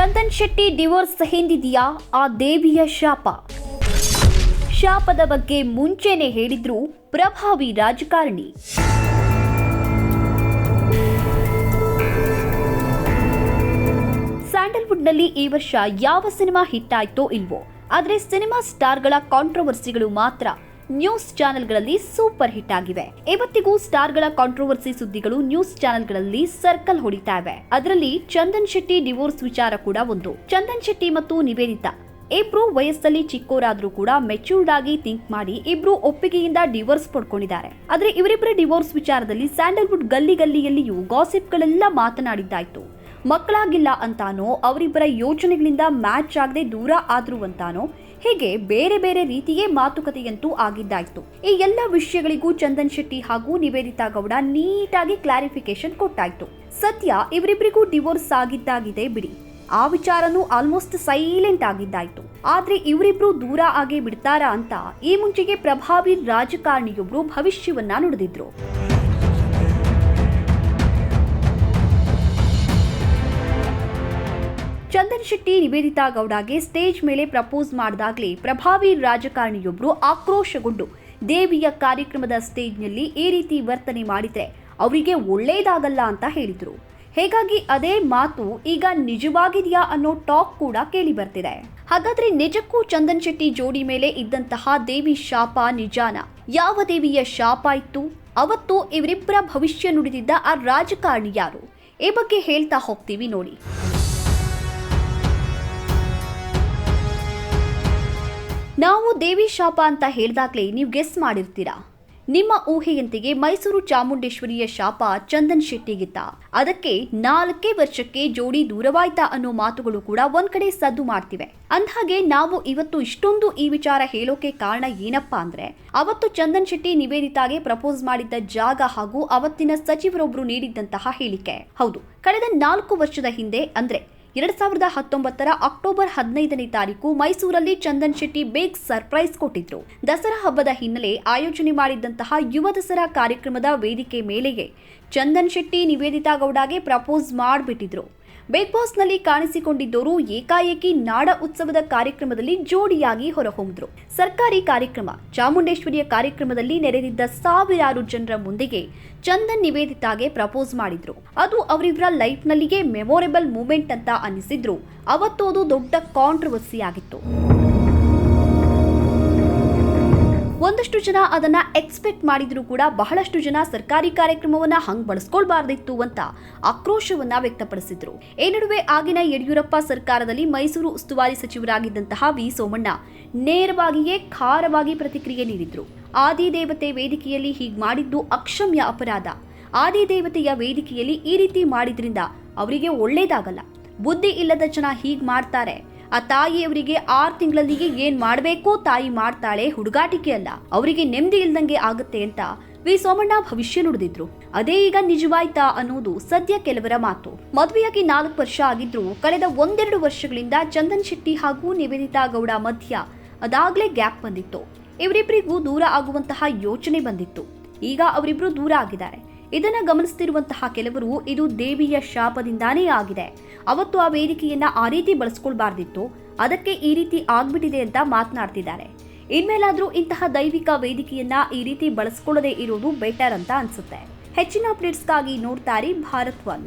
Chandan Shetty divorce ಹಿಂದಿದೆಯಾ? ಆ ದೇವಿಯ ಶಾಪ. ಶಾಪದ ಬಗ್ಗೆ ಮುಂಚೆನೆ ಹೇಳಿದ್ರು ಪ್ರಭಾವಿ ರಾಜಕಾರಣಿ. ಸ್ಯಾಂಡಲ್ವುಡ್ನಲ್ಲಿ ಈ ವರ್ಷ ಯಾವ ಸಿನಿಮಾ ಹಿಟ್ ಆಯ್ತೋ ಇಲ್ವೋ, ಆದರೆ ಸಿನಿಮಾ ಸ್ಟಾರ್ಗಳ ಕಾಂಟ್ರವರ್ಸಿಗಳು ಮಾತ್ರ ನ್ಯೂಸ್ ಚಾನೆಲ್ಗಳಲ್ಲಿ ಸೂಪರ್ ಹಿಟ್ ಆಗಿವೆ ಇವತ್ತಿಗೂ ಸ್ಟಾರ್ಗಳ ಕಾಂಟ್ರವರ್ಸಿ ಸುದ್ದಿಗಳು ನ್ಯೂಸ್ ಚಾನೆಲ್ಗಳಲ್ಲಿ ಸರ್ಕಲ್ ಹೊಡಿತಾ ಇವೆ. ಅದರಲ್ಲಿ ಚಂದನ್ ಶೆಟ್ಟಿ ಡಿವೋರ್ಸ್ ವಿಚಾರ ಕೂಡ ಒಂದು. ಚಂದನ್ ಶೆಟ್ಟಿ ಮತ್ತು ನಿವೇದಿತಾ ಇಬ್ರು ವಯಸ್ಸಲ್ಲಿ ಚಿಕ್ಕೋರಾದ್ರೂ ಕೂಡ ಮೆಚೂರ್ಡ್ ಆಗಿ ಥಿಂಕ್ ಮಾಡಿ ಇಬ್ರು ಒಪ್ಪಿಗೆಯಿಂದ ಡಿವೋರ್ಸ್ ಪಡ್ಕೊಂಡಿದ್ದಾರೆ. ಆದ್ರೆ ಇವರಿಬ್ಬರ ಡಿವೋರ್ಸ್ ವಿಚಾರದಲ್ಲಿ ಸ್ಯಾಂಡಲ್ವುಡ್ ಗಲ್ಲಿ ಗಲ್ಲಿಯಲ್ಲಿಯೂ ಗಾಸಿಪ್ಗಳೆಲ್ಲ ಮಾತನಾಡಿದ್ದಾಯ್ತು. ಮಕ್ಕಳಾಗಿಲ್ಲ ಅಂತಾನೋ, ಅವರಿಬ್ಬರ ಯೋಚನೆಗಳಿಂದ ಮ್ಯಾಚ್ ಆಗದೆ ದೂರ ಆದ್ರು ಅಂತಾನೋ ಹೀಗೆ ಬೇರೆ ಬೇರೆ ರೀತಿಯೇ ಮಾತುಕತೆಯಂತೂ ಆಗಿದ್ದಾಯ್ತು. ಈ ಎಲ್ಲ ವಿಷಯಗಳಿಗೂ ಚಂದನ್ ಶೆಟ್ಟಿ ಹಾಗೂ ನಿವೇದಿತಾ ಗೌಡ ನೀಟಾಗಿ ಕ್ಲಾರಿಫಿಕೇಶನ್ ಕೊಟ್ಟಾಯ್ತು. ಸದ್ಯ ಇವರಿಬ್ಬರಿಗೂ ಡಿವೋರ್ಸ್ ಆಗಿದ್ದಾಗಿದೆ ಬಿಡಿ. ಆ ವಿಚಾರನೂ ಆಲ್ಮೋಸ್ಟ್ ಸೈಲೆಂಟ್ ಆಗಿದ್ದಾಯ್ತು. ಆದ್ರೆ ಇವರಿಬ್ರು ದೂರ ಆಗೇ ಬಿಡ್ತಾರಾ ಅಂತ ಈ ಮುಂಚೆಗೆ ಪ್ರಭಾವಿ ರಾಜಕಾರಣಿಯೊಬ್ರು ಭವಿಷ್ಯವನ್ನ ನುಡಿದಿದ್ರು. ಚಂದನ್ ಶೆಟ್ಟಿ ನಿವೇದಿತಾ ಗೌಡಗೆ ಸ್ಟೇಜ್ ಮೇಲೆ ಪ್ರಪೋಸ್ ಮಾಡಿದಾಗಲೇ ಪ್ರಭಾವಿ ರಾಜಕಾರಣಿಯೊಬ್ಬರು ಆಕ್ರೋಶಗೊಂಡು ದೇವಿಯ ಕಾರ್ಯಕ್ರಮದ ಸ್ಟೇಜ್ನಲ್ಲಿ ಈ ರೀತಿ ವರ್ತನೆ ಮಾಡಿದರೆ ಅವರಿಗೆ ಒಳ್ಳೆಯದಾಗಲ್ಲ ಅಂತ ಹೇಳಿದರು. ಹೇಗಾಗಿ ಅದೇ ಮಾತು ಈಗ ನಿಜವಾಗಿದೆಯಾ ಅನ್ನೋ ಟಾಕ್ ಕೂಡ ಕೇಳಿ ಬರ್ತಿದೆ. ಹಾಗಾದ್ರೆ ನಿಜಕ್ಕೂ ಚಂದನ್ ಶೆಟ್ಟಿ ಜೋಡಿ ಮೇಲೆ ಇದ್ದಂತಹ ದೇವಿ ಶಾಪ ನಿಜಾನ? ಯಾವ ದೇವಿಯ ಶಾಪ ಇತ್ತು? ಅವತ್ತು ಇವರಿಬ್ಬರ ಭವಿಷ್ಯ ನುಡಿದಿದ್ದ ಆ ರಾಜಕಾರಣಿ ಯಾರು? ಈ ಬಗ್ಗೆ ಹೇಳ್ತಾ ಹೋಗ್ತೀವಿ ನೋಡಿ. ನಾವು ದೇವಿ ಶಾಪ ಅಂತ ಹೇಳಿದಾಗಲೇ ನೀವು ಗೆಸ್ ಮಾಡಿರ್ತೀರಾ? ನಿಮ್ಮ ಊಹೆಯಂತೆಗೆ ಮೈಸೂರು ಚಾಮುಂಡೇಶ್ವರಿಯ ಶಾಪ ಚಂದನ್ ಶೆಟ್ಟಿಗಿತ್ತ. ಅದಕ್ಕೆ ನಾಲ್ಕೇ ವರ್ಷಕ್ಕೆ ಜೋಡಿ ದೂರವಾಯ್ತಾ ಅನ್ನೋ ಮಾತುಗಳು ಕೂಡ ಒಂದ್ ಕಡೆ ಸದ್ದು ಮಾಡ್ತಿವೆ. ಅಂದ್ಹಾಗೆ ನಾವು ಇವತ್ತು ಇಷ್ಟೊಂದು ಈ ವಿಚಾರ ಹೇಳೋಕೆ ಕಾರಣ ಏನಪ್ಪಾ ಅಂದ್ರೆ, ಅವತ್ತು ಚಂದನ್ ಶೆಟ್ಟಿ ನಿವೇದಿತಾಗೆ ಪ್ರಪೋಸ್ ಮಾಡಿದ್ದ ಜಾಗ ಹಾಗೂ ಅವತ್ತಿನ ಸಚಿವರೊಬ್ರು ನೀಡಿದ್ದಂತಹ ಹೇಳಿಕೆ. ಹೌದು, ಕಳೆದ ನಾಲ್ಕು ವರ್ಷದ ಹಿಂದೆ ಅಂದ್ರೆ ಎರಡ್ ಸಾವಿರದ ಹತ್ತೊಂಬತ್ತರ ಅಕ್ಟೋಬರ್ ಹದಿನೈದನೇ ತಾರೀಕು ಮೈಸೂರಲ್ಲಿ ಚಂದನ್ ಶೆಟ್ಟಿ ಬೇಗ್ ಸರ್ಪ್ರೈಸ್ ಕೊಟ್ಟಿದ್ರು. ದಸರಾ ಹಬ್ಬದ ಹಿನ್ನೆಲೆ ಆಯೋಜನೆ ಮಾಡಿದ್ದಂತಹ ಯುವ ದಸರಾ ಕಾರ್ಯಕ್ರಮದ ವೇದಿಕೆ ಮೇಲೆಯೇ ಚಂದನ್ ಶೆಟ್ಟಿ ನಿವೇದಿತಾ ಗೌಡಗೆ ಪ್ರಪೋಸ್ ಮಾಡಿಬಿಟ್ಟಿದ್ರು. ಬಿಗ್ ಬಾಸ್ನಲ್ಲಿ ಕಾಣಿಸಿಕೊಂಡಿದ್ದವರು ಏಕಾಏಕಿ ನಾಡ ಉತ್ಸವದ ಕಾರ್ಯಕ್ರಮದಲ್ಲಿ ಜೋಡಿಯಾಗಿ ಹೊರಹೊಮ್ಮಿದ್ರು ಸರ್ಕಾರಿ ಕಾರ್ಯಕ್ರಮ, ಚಾಮುಂಡೇಶ್ವರಿಯ ಕಾರ್ಯಕ್ರಮದಲ್ಲಿ ನೆರೆದಿದ್ದ ಸಾವಿರಾರು ಜನರ ಮುಂದೆಗೆ ಚಂದನ್ ನಿವೇದಿತಾಗೆ ಪ್ರಪೋಸ್ ಮಾಡಿದ್ರು. ಅದು ಅವರಿಬ್ಬರ ಲೈಫ್ನಲ್ಲಿಯೇ ಮೆಮೊರೇಬಲ್ ಮೂಮೆಂಟ್ ಅಂತ ಅನಿಸಿದ್ರು ಅವತ್ತು ಅದು ದೊಡ್ಡ ಕಾಂಟ್ರವರ್ಸಿ ಆಗಿತ್ತು ಒಂದಷ್ಟು ಜನ ಅದನ್ನ ಎಕ್ಸ್ಪೆಕ್ಟ್ ಮಾಡಿದ್ರು ಕೂಡ ಬಹಳಷ್ಟು ಜನ ಸರ್ಕಾರಿ ಕಾರ್ಯಕ್ರಮವನ್ನ ಹಂಗ್ ಬಳಸ್ಕೊಳ್ಬಾರ್ದಿತ್ತು ಅಂತ ಆಕ್ರೋಶವನ್ನ ವ್ಯಕ್ತಪಡಿಸಿದ್ರು. ಈ ನಡುವೆ ಆಗಿನ ಯಡಿಯೂರಪ್ಪ ಸರ್ಕಾರದಲ್ಲಿ ಮೈಸೂರು ಉಸ್ತುವಾರಿ ಸಚಿವರಾಗಿದ್ದಂತಹ ವಿ. ಸೋಮಣ್ಣ ನೇರವಾಗಿಯೇ ಖಾರವಾಗಿ ಪ್ರತಿಕ್ರಿಯೆ ನೀಡಿದ್ರು. ಆದಿದೇವತೆ ವೇದಿಕೆಯಲ್ಲಿ ಹೀಗ್ ಮಾಡಿದ್ದು ಅಕ್ಷಮ್ಯ ಅಪರಾಧ. ಆದಿದೇವತೆಯ ವೇದಿಕೆಯಲ್ಲಿ ಈ ರೀತಿ ಮಾಡಿದ್ರಿಂದ ಅವರಿಗೆ ಒಳ್ಳೇದಾಗಲ್ಲ. ಬುದ್ಧಿ ಇಲ್ಲದ ಜನ ಹೀಗ್ ಮಾಡ್ತಾರೆ. ಆ ತಾಯಿಯವರಿಗೆ ಆರು ತಿಂಗಳಲ್ಲಿಗೆ ಏನ್ ಮಾಡಬೇಕೋ ತಾಯಿ ಮಾಡ್ತಾಳೆ, ಹುಡುಗಾಟಿಕೆ ಅಲ್ಲ. ಅವರಿಗೆ ನೆಮ್ಮದಿ ಇಲ್ದಂಗೆ ಆಗುತ್ತೆ ಅಂತ ವಿ. ಸೋಮಣ್ಣ ಭವಿಷ್ಯ ನುಡಿದಿದ್ರು. ಅದೇ ಈಗ ನಿಜವಾಯ್ತಾ ಅನ್ನೋದು ಸದ್ಯ ಕೆಲವರ ಮಾತು. ಮದುವೆಯಾಗಿ ನಾಲ್ಕು ವರ್ಷ ಆಗಿದ್ರು ಕಳೆದ ಒಂದೆರಡು ವರ್ಷಗಳಿಂದ ಚಂದನ್ ಶೆಟ್ಟಿ ಹಾಗೂ ನಿವೇದಿತಾ ಗೌಡ ಮಧ್ಯ ಅದಾಗ್ಲೇ ಗ್ಯಾಪ್ ಬಂದಿತ್ತು. ಇವರಿಬ್ಬರಿಗೂ ದೂರ ಆಗುವಂತಹ ಯೋಚನೆ ಬಂದಿತ್ತು. ಈಗ ಅವರಿಬ್ರು ದೂರ ಆಗಿದ್ದಾರೆ. ಇದನ್ನ ಗಮನಿಸ್ತಿರುವಂತಹ ಕೆಲವರು ಇದು ದೇವಿಯ ಶಾಪದಿಂದಾನೇ ಆಗಿದೆ. ಅವತ್ತು ಆ ವೇದಿಕೆಯನ್ನ ಆ ರೀತಿ ಬಳಸ್ಕೊಳ್ಬಾರ್ದಿತ್ತು. ಅದಕ್ಕೆ ಈ ರೀತಿ ಆಗ್ಬಿಟ್ಟಿದೆ ಅಂತ ಮಾತನಾಡ್ತಿದ್ದಾರೆ. ಇನ್ಮೇಲಾದ್ರೂ ಇಂತಹ ದೈವಿಕ ವೇದಿಕೆಯನ್ನ ಈ ರೀತಿ ಬಳಸ್ಕೊಳ್ಳದೆ ಇರೋದು ಬೆಟರ್ ಅಂತ ಅನ್ಸುತ್ತೆ. ಹೆಚ್ಚಿನ ಅಪ್ಡೇಟ್ಸ್ಗಾಗಿ ನೋಡ್ತಾರೆ ಭಾರತ್ ಒನ್.